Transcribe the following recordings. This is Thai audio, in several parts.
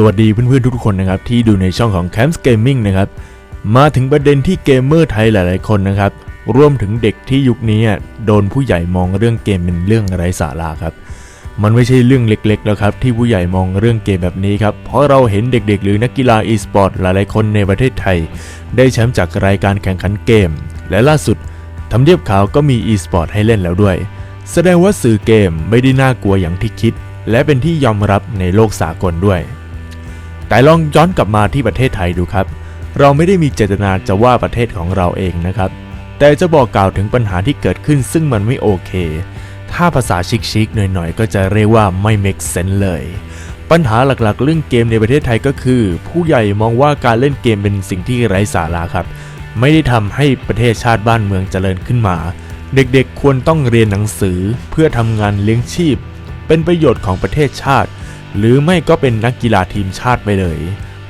สวัสดีเพื่อนๆทุกคนนะครับที่ดูในช่องของ Camps Gaming นะครับมาถึงประเด็นที่เกมเมอร์ไทยหลายๆคนนะครับรวมถึงเด็กที่ยุคนี้โดนผู้ใหญ่มองเรื่องเกมเป็นเรื่องไร้สาระครับ มันไม่ใช่เรื่องเล็กๆแล้วครับที่ผู้ใหญ่มองเรื่องเกมแบบนี้ครับเพราะเราเห็นเด็กๆ หรือนักกีฬา e-sport หลายๆคนในประเทศไทย ได้แชมป์จากรายการแข่งขันเกม และล่าสุดทำเนียบขาวก็มี e-sport ให้เล่นแล้วด้วย แสดงว่าสื่อเกมไม่ได้น่ากลัวอย่างที่คิด และเป็นที่ยอมรับในโลกสากลด้วย แต่ลองย้อนกลับมาที่ประเทศไทยดูครับ เราไม่ได้มีเจตนาจะว่าประเทศของเราเองนะครับ แต่จะบอกกล่าวถึงปัญหาที่เกิดขึ้นซึ่งมันไม่โอเค ถ้าภาษาชิคๆหน่อยๆ ก็จะเรียกว่าไม่ make sense เลย ปัญหาหลักๆ เรื่องเกมในประเทศไทยก็คือ ผู้ใหญ่มองว่าการเล่นเกมเป็นสิ่งที่ไร้สาระครับ ไม่ได้ทำให้ประเทศชาติบ้านเมืองเจริญขึ้นมา เด็กๆควรต้องเรียนหนังสือเพื่อทำงานเลี้ยงชีพ เป็นประโยชน์ของประเทศชาติ หรือไม่ก็เป็นนักกีฬาทีมชาติไปเลย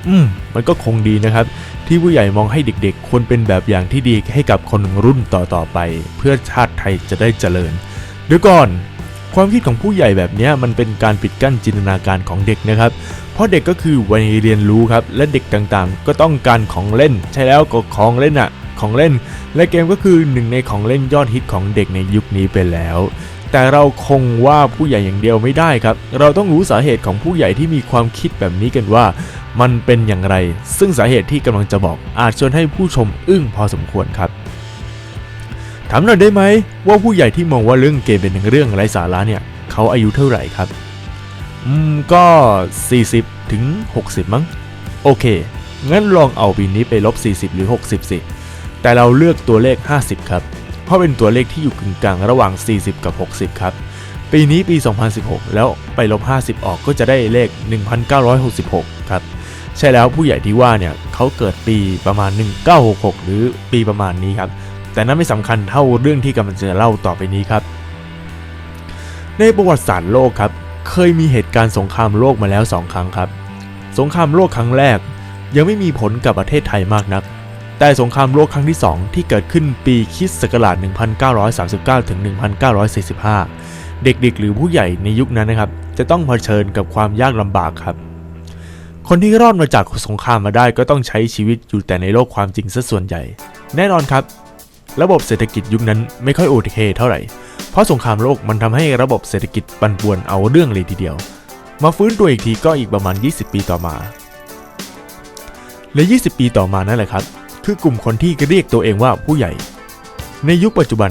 อืม มันก็คงดีนะครับ ที่ผู้ใหญ่มองให้เด็กๆ ควรเป็นแบบอย่างที่ดีให้กับคนรุ่นต่อๆไป เพื่อชาติไทยจะได้เจริญเดี๋ยวก่อน ความคิดของผู้ใหญ่แบบนี้มันเป็นการปิดกั้นจินตนาการของเด็กนะครับ เพราะเด็กก็คือวัยเรียนรู้ครับ และเด็กต่างๆ ก็ต้องการของเล่น ใช่แล้วก็ของเล่นอะ ของเล่น และเกมก็คือหนึ่งในของเล่นยอดฮิตของเด็กในยุคนี้ไปแล้ว แต่เราคงว่าผู้ใหญ่อย่างเดียวไม่ได้ครับ เราต้องรู้สาเหตุของผู้ใหญ่ที่มีความคิดแบบนี้กันว่า มันเป็นอย่างไร ซึ่งสาเหตุที่กำลังจะบอกอาจชวนให้ผู้ชมอึ้งพอสมควรครับถามหน่อยได้ไหมว่าผู้ใหญ่ที่มองว่าเรื่องเกมเป็นเรื่องไร้สาระเนี่ยเขาอายุเท่าไหร่ครับ อืม ก็ 40 ถึง 60 มั้ง โอเค งั้นลองเอาปีนี้ไปลบ 40 หรือ 60 สิ แต่เราเลือกตัวเลข 50 ครับ เพราะเป็นตัวเลขที่อยู่กึ่งกลางระหว่าง 40 กับ 60 ครับ ปีนี้ปี 2016 แล้วไปลบ 50 ออกก็จะได้เลข 1966 ครับ ใช่แล้วผู้ใหญ่ที่ว่าเนี่ยเขาเกิดปีประมาณ 1966 หรือปีประมาณนี้ครับ แต่นั้นไม่สำคัญเท่าเรื่องที่กำลังจะเล่าต่อไปนี้ครับ ในประวัติศาสตร์โลกครับ เคยมีเหตุการณ์สงครามโลกมาแล้ว 2 ครั้งครับ สงครามโลกครั้งแรก ยังไม่มีผลกับประเทศไทยมากนัก แต่สงครามโลกครั้งที่ 2 ที่เกิดขึ้นปีคริสต์ศักราช 1939 ถึง 1945 เด็กๆ หรือผู้ใหญ่ในยุคนั้นนะครับ จะต้องเผชิญกับความยากลำบากครับ คนที่รอดมาจากสงครามมาได้ก็ต้องใช้ชีวิตอยู่แต่ในโลกความจริงซะส่วนใหญ่ แน่นอนครับ ระบบเศรษฐกิจยุคนั้นไม่ค่อยโอเคเท่าไหร่ เพราะสงครามโลกมันทำให้ระบบเศรษฐกิจปั่นป่วนเอาเรื่องเลยทีเดียว มาฟื้นตัวอีกทีก็อีกประมาณ 20 ปีต่อมา และ 20 ปีต่อมานั่นแหละครับ คือกลุ่มคนที่เรียกตัวเองว่าผู้ใหญ่ ในยุคปัจจุบัน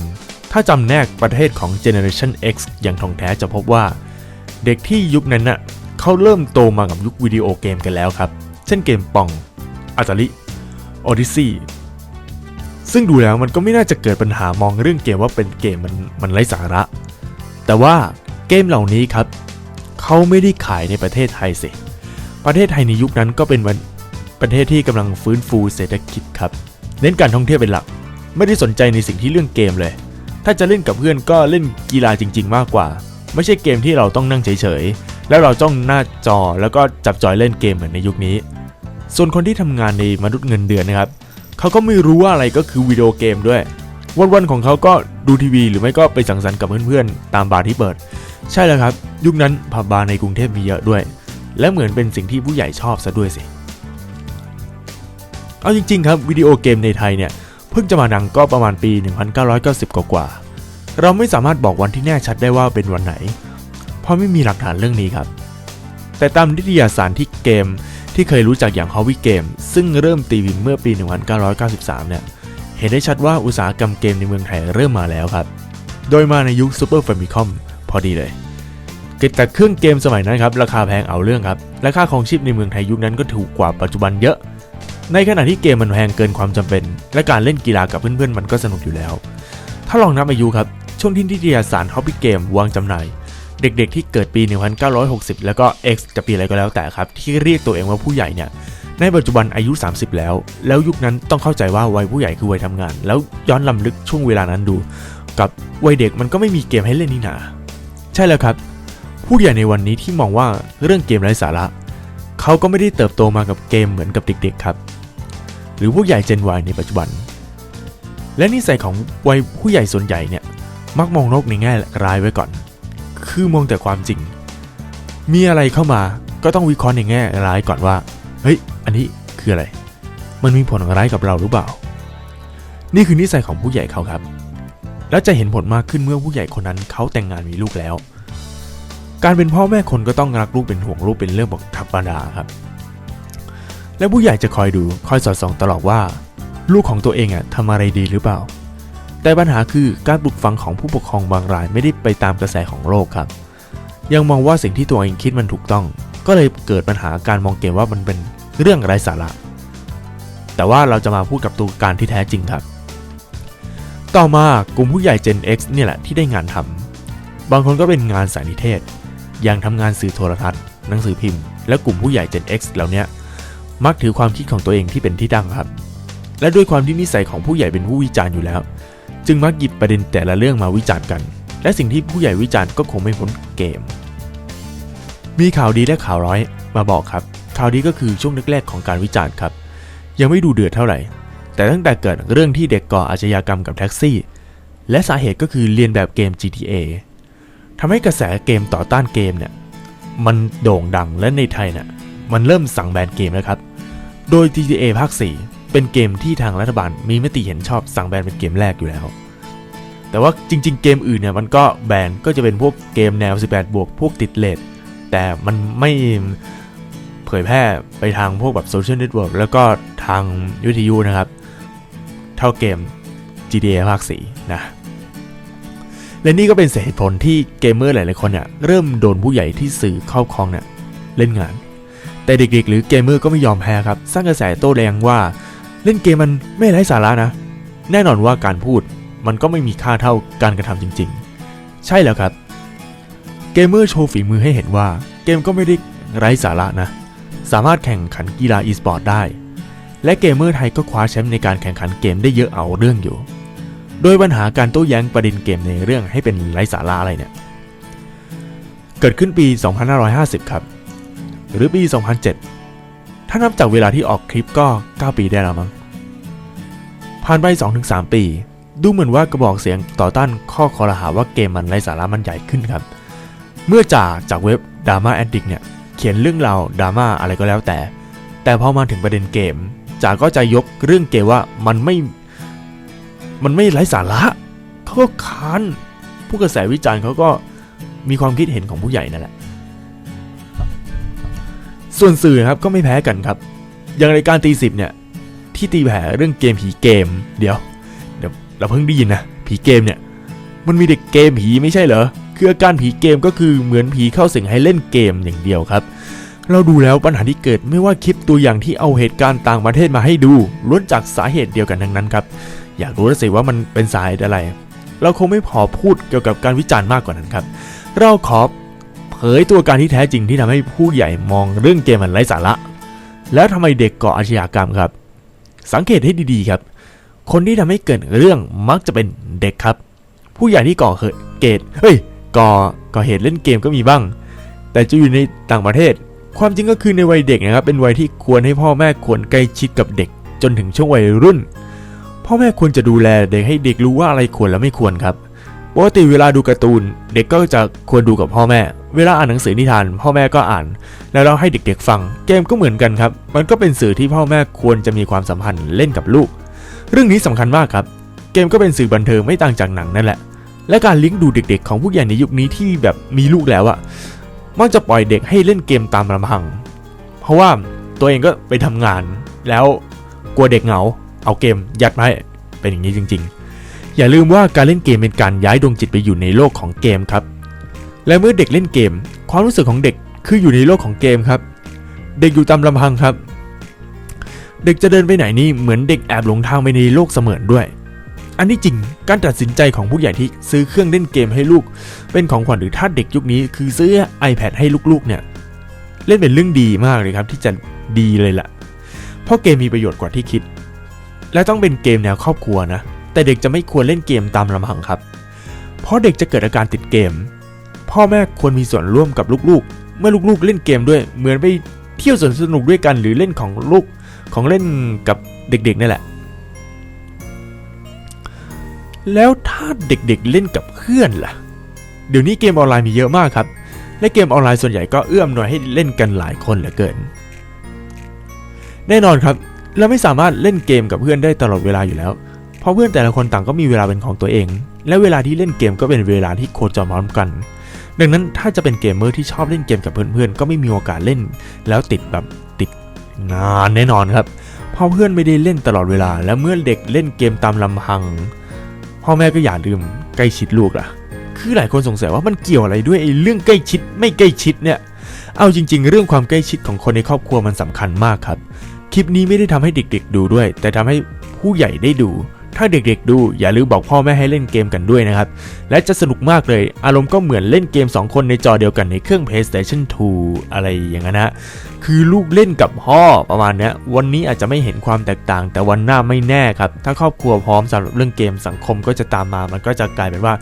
ถ้าจำแนกประเทศของ Generation X อย่างท่องแท้จะพบว่า เด็กที่ยุคนั้นน่ะเขาเริ่มโตมากับยุควิดีโอเกมกันแล้วครับ เช่นเกมปองอาตาลิโอดิซีซึ่งดูแล้วมันก็ไม่น่าจะเกิดปัญหามองเรื่องเกมว่าเป็นเกมมันมันไร้สาระ แต่ว่าเกมเหล่านี้ครับเขาไม่ได้ขายในประเทศไทยสิ ประเทศไทยในยุคนั้นก็เป็นวัน ประเทศที่กำลังฟื้นฟูเศรษฐกิจครับ เน้นการท่องเที่ยวเป็นหลัก ไม่ได้สนใจในสิ่งที่เรื่องเกมเลย ถ้าจะเล่นกับเพื่อนก็เล่นกีฬาจริง ๆ มากกว่า ไม่ใช่เกมที่เราต้องนั่งเฉยๆ แล้วเราจ้องหน้าจอแล้วก็จับจอยเล่นเกมเหมือนในยุคนี้ ส่วนคนที่ทำงานในมนุษย์เงินเดือนนะครับเขาก็ไม่รู้ว่าอะไรก็คือวิดีโอเกมด้วย วันๆของเขาก็ดูทีวีหรือไม่ก็ไปสังสรรค์กับเพื่อนๆ ตามบาร์ที่เปิด ใช่แล้วครับ ยุคนั้นผับบาร์ในกรุงเทพมีเยอะด้วย และเหมือนเป็นสิ่งที่ผู้ใหญ่ชอบซะด้วยสิ เอาจริงๆครับวิดีโอเกมในไทยเนี่ย เพิ่งจะมาดังก็ประมาณปี 1990 กว่าๆเราไม่สามารถบอกวันที่แน่ชัดได้ว่าเป็นวันไหน เพราะไม่มีหลักฐานเรื่องนี้ครับ แต่ตามนิตยสารที่เกมที่เคยรู้จักอย่าง Hobby Game ซึ่งเริ่มตีพิมพ์เมื่อปี 1993 เนี่ยเห็นได้ชัดว่าอุตสาหกรรมเกมในเมืองไทยเริ่มมาแล้วครับ โดยมาในยุค Super Famicom พอดีเลยแต่เครื่องเกมสมัยนั้นครับราคาแพงเอาเรื่องครับและค่าของชีพในเมืองไทยยุคนั้นก็ถูกกว่าปัจจุบันเยอะ ในขณะที่เกมมันแพงเกินความจำเป็น และการเล่นกีฬากับเพื่อนๆ มันก็สนุกอยู่แล้ว ถ้าลองนับอายุครับ ช่วงที่นิตยสาร Hobby Game วางจำหน่าย เด็กๆ ที่เกิดปี 1960 แล้วก็ X จะปีอะไรก็แล้วแต่ครับ ที่เรียกตัวเองว่าผู้ใหญ่เนี่ย ในปัจจุบันอายุ 30 แล้ว แล้วยุคนั้นต้องเข้าใจว่าวัยผู้ใหญ่คือวัยทำงาน แล้วย้อนลำลึกช่วงเวลานั้นดู กับวัยเด็กมันก็ไม่มีเกมให้เล่นนี่นา ใช่แล้วครับ ผู้ใหญ่ในวันนี้ที่มองว่าเรื่องเกมไร้สาระ เขาก็ไม่ได้เติบโตมากับเกมเหมือนกับเด็กๆครับ หรือผู้ใหญ่ Gen Y ในปัจจุบัน และนิสัยของวัยผู้ใหญ่ส่วนใหญ่เนี่ยมักมองโลกในแง่ร้ายไว้ก่อน คือมองแต่ความจริง มีอะไรเข้ามาก็ต้องวิเคราะห์ในแง่ร้ายก่อนว่า เฮ้ย อันนี้คืออะไร มันมีผลร้ายกับเราหรือเปล่า นี่คือนิสัยของผู้ใหญ่เขาครับ และจะเห็นผลมากขึ้นเมื่อผู้ใหญ่คนนั้นเขาแต่งงานมีลูกแล้ว การเป็นพ่อแม่คนก็ต้องรักลูกเป็นห่วงลูกเป็นเรื่องปกธรรมดาครับ และผู้ใหญ่จะคอยดูคอยสอดส่องตลอดว่า ลูกของตัวเองอะทำอะไรดีหรือเปล่า แต่ปัญหาคือการปลุกฝังของผู้ปกครองบางรายไม่ได้ไปตามกระแสของโลกครับ ยังมองว่าสิ่งที่ตัวเองคิดมันถูกต้อง ก็เลยเกิดปัญหาการมองเกมว่ามันเป็นเรื่องไร้สาระ แต่ว่าเราจะมาพูดกับตัวการที่แท้จริงครับ ต่อมากลุ่มผู้ใหญ่ Gen X เนี่ยแหละที่ได้งานทำบางคนก็เป็นงานสายนิเทศ อย่างทำงานสื่อโทรทัศน์ หนังสือพิมพ์ และกลุ่มผู้ใหญ่ Gen X เหล่าเนี้ยมักถือความคิดของตัวเองที่เป็นที่ตั้งครับ และด้วยความที่นิสัยของผู้ใหญ่เป็นผู้วิจารณ์อยู่แล้ว จึงมักหยิบประเด็นแต่ละเรื่องมาวิจารณ์กัน และสิ่งที่ผู้ใหญ่วิจารณ์ก็คงไม่พ้นเกม มีข่าวดีและข่าวร้ายมาบอกครับ ข่าวดีก็คือช่วงแรกๆของการวิจารณ์ครับ ยังไม่ดูเดือดเท่าไหร่ แต่ตั้งแต่เกิดเรื่องที่เด็กก่ออาชญากรรมกับแท็กซี่ และสาเหตุก็คือเรียนแบบเกม GTA ทำให้กระแสเกมต่อต้านเกมเนี่ยมันโด่งดังและในไทยเนี่ยมันเริ่มสั่งแบนเกมแล้วครับ โดย GTA ภาค 4 เป็นเกมที่ทางรัฐบาลมีมติเห็นชอบสั่งแบนเป็นเกมแรกอยู่แล้ว แต่ว่าจริง ๆ เกมอื่นเนี่ยมันก็แบนก็จะเป็นพวกเกมแนว 18 บวกพวกติดเลทแต่มันไม่เผยแพร่ไปทางพวกแบบโซเชียลเน็ตเวิร์กแล้วก็ทางวิทยุนะครับ เท่าเกม GTA ภาค 4 นะ และนี่ก็เป็นเหตุผลที่เกมเมอร์หลายๆคนเนี่ยเริ่มโดนผู้ใหญ่ที่สื่อครอบครองเนี่ยเล่นงาน แต่เด็กๆ หรือเกมเมอร์ก็ไม่ยอมแพ้ครับสร้างกระแสโต้แรงว่า เล่นเกมมันไม่ไร้สาระนะ แน่นอนว่าการพูดมันก็ไม่มีค่าเท่าการกระทำจริง ๆ ใช่แล้วครับ เกมเมอร์โชว์ฝีมือให้เห็นว่า เกมก็ไม่ได้ไร้สาระนะ สามารถแข่งขันกีฬาอีสปอร์ตได้ และเกมเมอร์ไทยก็คว้าแชมป์ในการแข่งขันเกมได้เยอะเอาเรื่องอยู่ โดยปัญหาการโต้แย้งประเด็นเกมในเรื่องให้เป็นไร้สาระอะไรเนี่ย เกิดขึ้นปี 2550 ครับ หรือปี 2007 ถ้านับจากเวลาที่ออกคลิปก็ 9 ปีได้แล้วมั้ง ผ่านไป 2-3 ปี ดูเหมือนว่ากระบอกเสียงต่อต้านข้อคอรหาว่าเกมมันไร้สาระมันใหญ่ขึ้นครับ เมื่อจ่าจากเว็บ Drama Addict เนี่ยเขียนเรื่องราวดราม่าอะไรก็แล้วแต่ แต่พอมาถึงประเด็นเกมจ่าก็จะยกเรื่องเกมว่ามันไม่ มันไม่ไร้สาระเขาก็ค้านผู้กระแสวิจารณ์เขาก็มีความคิดเห็นของผู้ใหญ่นั่นแหละ ส่วนสื่อครับก็ไม่แพ้กันครับ อย่างรายการตีสิบเนี่ย ที่ตีแผ่เรื่องเกมผีเกม เดี๋ยวเดี๋ยวเราเพิ่งได้ยินนะผีเกมเนี่ย มันมีเด็กเกมผีไม่ใช่เหรอคืออาการผีเกมก็คือเหมือนผีเข้าสิงให้เล่นเกมอย่างเดียวครับ เราดูแล้วปัญหาที่เกิดไม่ว่าคลิปตัวอย่างที่เอาเหตุการณ์ต่างประเทศมาให้ดูล้วนจากสาเหตุเดียวกันทั้งนั้นครับ อยากรู้แล้วสิว่ามันเป็นสาเหตุอะไร เราคงไม่พอพูดเกี่ยวกับการวิจารณ์มากกว่านั้นครับ เราขอเผยตัวการที่แท้จริงที่ทำให้ผู้ใหญ่มองเรื่องเกมมันไร้สาระ แล้วทำไมเด็กก่ออาชญากรรมครับ สังเกตให้ดีๆครับ คนที่ทำให้เกิดเรื่องมักจะเป็นเด็กครับ ผู้ใหญ่ที่ก่อเหตุเฮ้ยก่อก่อเหตุเล่นเกมก็มีบ้าง แต่จะอยู่ในต่างประเทศ ความจริงก็คือในวัยเด็กนะครับเป็นวัยที่ควรให้พ่อแม่ควรใกล้ชิดกับเด็ก จนถึงช่วงวัยรุ่น พ่อแม่ควรจะดูแลเด็กให้เด็กรู้ว่าอะไรควรและไม่ควรครับปกติเวลาดูการ์ตูน เด็กก็จะควรดูกับพ่อแม่ เวลาอ่านหนังสือนิทาน พ่อแม่ก็อ่าน แล้วเราให้เด็กๆฟัง เกมก็เหมือนกันครับ มันก็เป็นสื่อที่พ่อแม่ควรจะมีความสัมพันธ์เล่นกับลูก เรื่องนี้สำคัญมากครับ เกมก็เป็นสื่อบันเทิงไม่ต่างจากหนังนั่นแหละ และการเลี้ยงดูเด็กๆ ของผู้ใหญ่ในยุคนี้ที่แบบมีลูกแล้วอะ มักจะปล่อยเด็กให้เล่นเกมตามลำพัง เพราะว่าตัวเองก็ไปทำงานแล้วกลัวเด็กเหงา เอาเกมยัดมาให้เป็นอย่างนี้จริง ๆ อย่าลืมว่าการเล่นเกมเป็นการย้ายดวงจิตไปอยู่ในโลกของเกมครับ และเมื่อเด็กเล่นเกม ความรู้สึกของเด็กคืออยู่ในโลกของเกมครับ เด็กอยู่ตามลำพังครับ เด็กจะเดินไปไหนนี่เหมือนเด็กแอบหลงทางไปในโลกเสมือนด้วย อันนี้จริง การตัดสินใจของผู้ใหญ่ที่ซื้อเครื่องเล่นเกมให้ลูก เป็นของขวัญหรือถ้าเด็กยุคนี้ คือซื้อ iPad ให้ลูกๆเนี่ยเล่นเป็นเรื่องดีมากเลยครับที่จะดีเลยล่ะ เพราะเกมมีประโยชน์กว่าที่คิด และต้องเป็นเกมแนวครอบครัวนะ แต่เด็กจะไม่ควรเล่นเกมตามลำพังครับ เพราะเด็กจะเกิดอาการติดเกม พ่อแม่ควรมีส่วนร่วมกับลูกๆ เมื่อลูกๆ เล่นเกมด้วย เหมือนไปเที่ยวสวนสนุกด้วยกันหรือเล่นของลูกของเล่นกับเด็กๆนี่แหละ แล้วถ้าเด็กๆเล่นกับเพื่อนล่ะ เดี๋ยวนี้เกมออนไลน์มีเยอะมากครับ และเกมออนไลน์ส่วนใหญ่ก็เอื้อมหน่วยให้เล่นกันหลายคนเหลือเกิน แน่นอนครับ เราไม่สามารถเล่นเกมกับเพื่อนได้ตลอดเวลาอยู่แล้ว เพราะเพื่อนแต่ละคนต่างก็มีเวลาเป็นของตัวเอง และเวลาที่เล่นเกมก็เป็นเวลาที่โคจรพร้อมกัน ดังนั้นถ้าจะเป็นเกมเมอร์ที่ชอบเล่นเกมกับเพื่อนๆก็ไม่มีโอกาสเล่น แล้วติดแบบติดนานแน่นอนครับเพราะเพื่อนไม่ได้เล่นตลอดเวลา และเมื่อเด็กเล่นเกมตามลำพัง พ่อแม่ก็อย่าลืมใกล้ชิดลูกล่ะ คือหลายคนสงสัยว่ามันเกี่ยวอะไรด้วยไอ้เรื่องใกล้ชิดไม่ใกล้ชิดเนี่ย เอาจริง ๆ เรื่องความใกล้ชิดของคนในครอบครัวมันสำคัญมากครับ คลิปนี้ไม่ได้ทำให้เด็ก ๆ ดูด้วย แต่ทำให้ผู้ใหญ่ได้ดู ถ้าเด็กๆดูอย่าลืมบอกพ่อแม่ให้เล่นเกมกันด้วยนะครับ และจะสนุกมากเลย อารมณ์ก็เหมือนเล่นเกม 2 คนในจอเดียวกันในเครื่อง PlayStation 2 อะไรอย่างนั้นนะคือลูกเล่นกับพ่อประมาณนี้วันนี้อาจจะไม่เห็นความแตกต่าง แต่วันหน้าไม่แน่ครับ ถ้าครอบครัวพร้อมสำหรับเรื่องเกมสังคมก็จะตามมามันก็จะกลายเป็นว่า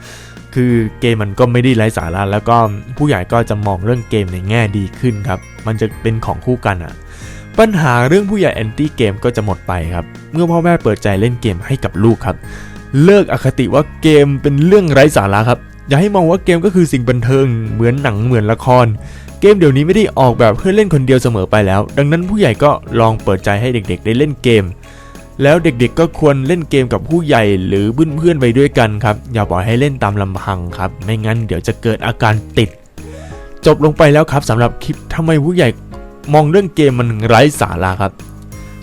คือเกมมันก็ไม่ได้ไร้สาระแล้วก็ผู้ใหญ่ก็จะมองเรื่องเกมในแง่ดีขึ้นครับมันจะเป็นของคู่กันอะ ปัญหาเรื่องผู้ใหญ่แอนตี้เกมก็จะหมดไปครับ เมื่อพ่อแม่เปิดใจเล่นเกมให้กับลูกครับ เลิกอคติว่าเกมเป็นเรื่องไร้สาระครับ อย่าให้มองว่าเกมก็คือสิ่งบันเทิง เหมือนหนังเหมือนละคร เกมเดี๋ยวนี้ไม่ได้ออกแบบเพื่อเล่นคนเดียวเสมอไปแล้ว ดังนั้นผู้ใหญ่ก็ลองเปิดใจให้เด็กๆ ได้เล่นเกม แล้วเด็กๆก็ควรเล่นเกมกับผู้ใหญ่หรือเพื่อนๆไปด้วยกันครับ อย่าปล่อยให้เล่นตามลำพังครับ ไม่งั้นเดี๋ยวจะเกิดอาการติดจบลงไปแล้วครับสำหรับคลิปทำไมผู้ใหญ่ มองเรื่องเกมมันไร้สาระครับ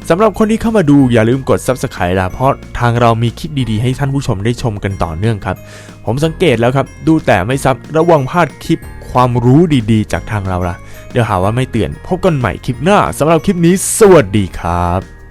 สำหรับคนที่เข้ามาดูอย่าลืมกด Subscribe นะเพราะทางเรามีคลิปดีๆ ให้ท่านผู้ชมได้ชมกันต่อเนื่องครับ ผมสังเกตแล้วครับ ดูแต่ไม่ซับระวังพลาดคลิปความรู้ดีๆ จากทางเราล่ะเดี๋ยวหาว่าไม่เตือน พบกันใหม่คลิปหน้าสำหรับคลิปนี้ สวัสดีครับ